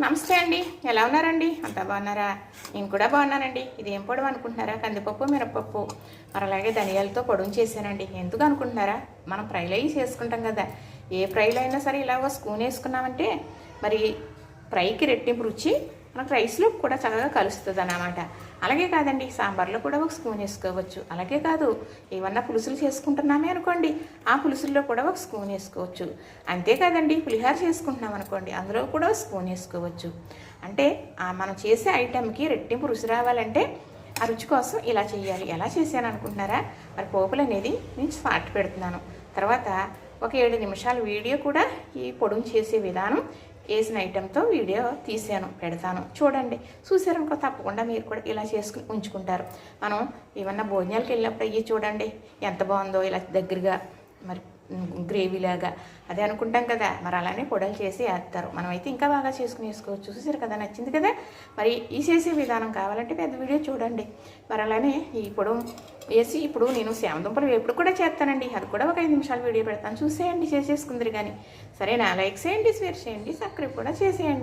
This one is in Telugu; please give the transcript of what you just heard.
నమస్తే అండి. ఎలా ఉన్నారండి? అంతా బాగున్నారా? నేను కూడా బాగున్నానండి. ఇది ఏం పొడవు అనుకుంటున్నారా? కందిపప్పు మినపప్పు మరి అలాగే ధనియాలతో పొడుము చేశానండి. ఎందుకు అనుకుంటున్నారా? మనం ఫ్రైలు అయ్యి చేసుకుంటాం కదా. ఏ ఫ్రైలు అయినా సరే ఇలా ఒక స్పూన్ వేసుకున్నామంటే మరి ఫ్రైకి రెట్టింపు రుచి మనకు రైస్లో కూడా చక్కగా కలుస్తుంది అన్నమాట అలాగే కాదండి సాంబార్లో కూడా ఒక స్పూన్ వేసుకోవచ్చు. అలాగే కాదు ఏమన్నా పులుసులు చేసుకుంటున్నామే అనుకోండి ఆ పులుసుల్లో కూడా ఒక స్పూన్ వేసుకోవచ్చు. అంతేకాదండి పులిహార చేసుకుంటున్నాం అనుకోండి అందులో కూడా స్పూన్ వేసుకోవచ్చు. అంటే మనం చేసే ఐటెంకి రెట్టింపు రుచి రావాలంటే ఆ రుచి కోసం ఇలా చేయాలి. ఎలా చేశాను అనుకుంటున్నారా? మరి పోపులు అనేది నేను స్పాట్ పెడుతున్నాను. తర్వాత ఒక ఏడు నిమిషాల వీడియో కూడా ఈ పొడుము చేసే విధానం వేసిన ఐటెంతో వీడియో తీసాను పెడతాను. చూడండి. చూసారనుకో తప్పకుండా మీరు కూడా ఇలా చేసుకుని ఉంచుకుంటారు. మనం ఏమన్నా భోజనాలకు వెళ్ళినప్పుడు అయ్యి చూడండి ఎంత బాగుందో ఇలా దగ్గరగా మరి గ్రేవీలాగా అదే అనుకుంటాం కదా మరి అలానే పొడలు చేసి వేస్తారు. మనమైతే ఇంకా బాగా చేసుకుని వేసుకోవచ్చు. చూసారు కదా నచ్చింది కదా? మరి ఈ చేసే విధానం కావాలంటే పెద్ద వీడియో చూడండి. మరి అలానే ఈ పొడవు వేసి ఇప్పుడు నేను శామదుంపలు వేపుడు కూడా చేస్తానండి. అది కూడా ఒక ఐదు నిమిషాలు వీడియో పెడతాను. చూసేయండి చేసేసుకుందరు కానీ. సరేనా? లైక్ చేయండి షేర్ చేయండి సబ్స్క్రైబ్ కూడా చేసేయండి.